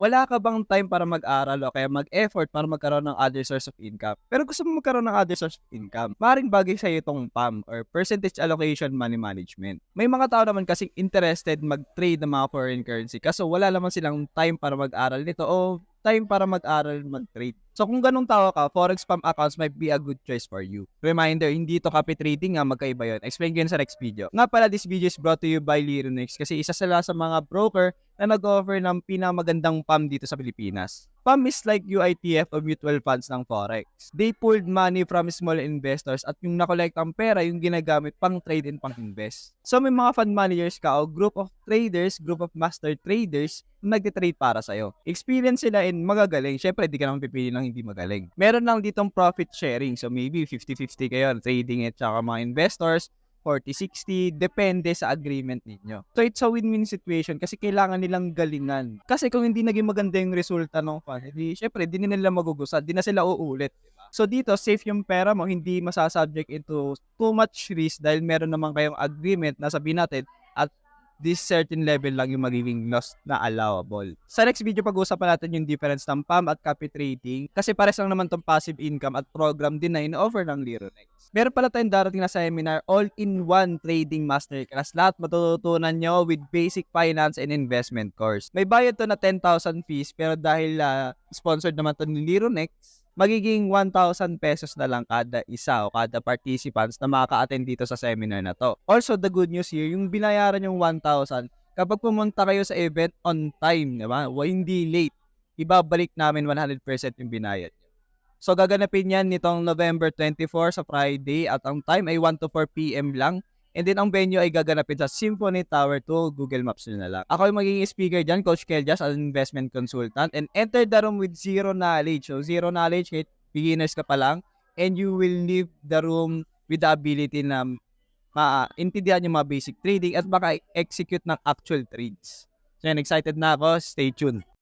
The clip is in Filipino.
Wala ka bang time para mag-aral o kaya mag-effort para magkaroon ng other source of income? Pero gusto mo magkaroon ng other source of income. Maring bagay sa itong PAM or Percentage Allocation Money Management. May mga tao naman kasing interested mag-trade ng mga foreign currency kaso wala naman silang time para mag-aral nito o time para mag-aral mag-trade. So kung ganong tao ka, Forex Pump accounts might be a good choice for you. Reminder, hindi ito copy trading nga, magkaiba yun. Explain ko yun sa next video. Nga pala, this video is brought to you by Lironex kasi isa sila sa mga broker na nag-offer ng pinamagandang PAM dito sa Pilipinas. PAM is like UITF o mutual funds ng Forex. They pulled money from small investors at yung nakolekt ang pera yung ginagamit pang trade and pang invest. So may mga fund managers ka o group of traders, group of master traders na nagtitrade para sa'yo. Experience sila in magagaling. Siyempre, di ka naman pipili ng hindi magaling. Meron lang ditong profit sharing. So maybe 50-50 kayo trading at saka mga investors. 40-60, depende sa agreement ninyo. So it's a win-win situation kasi kailangan nilang galingan. Kasi kung hindi naging maganda yung resulta ng fund, hindi, syempre, di nila magugusad, di na sila uulit. So dito, safe yung pera mo, hindi masasubject into too much risk dahil meron naman kayong agreement na sabihin natin at this certain level lang yung magiging loss na allowable. Sa next video, pag-uusapan natin yung difference ng PAM at copy trading kasi pares lang naman tong passive income at program din na in-offer ng Lironex. Meron pala tayong darating na seminar, all-in-one trading masterclass. Lahat matututunan nyo with basic finance and investment course. May bayad to na 10,000 fees pero dahil ah, sponsored naman to ni Lironex, magiging 1,000 pesos na lang kada isa o kada participants na makaka-attend dito sa seminar na to. Also, the good news here, yung binayaran yung 1,000, kapag pumunta kayo sa event on time, di ba? O hindi late, ibabalik namin 100% yung binayad. So, gaganapin yan nitong November 24 sa Friday at ang time ay 1 to 4 p.m. lang. And then, ang venue ay gaganapin sa Symphony Tower 2, Google Maps nyo na lang. Ako yung magiging speaker dyan, Coach Keljas, an investment consultant. And enter the room with zero knowledge. So, zero knowledge, kahit beginners ka pa lang. And you will leave the room with the ability na maintindihan yung mga basic trading at baka execute ng actual trades. So, yan, excited na ako. Stay tuned.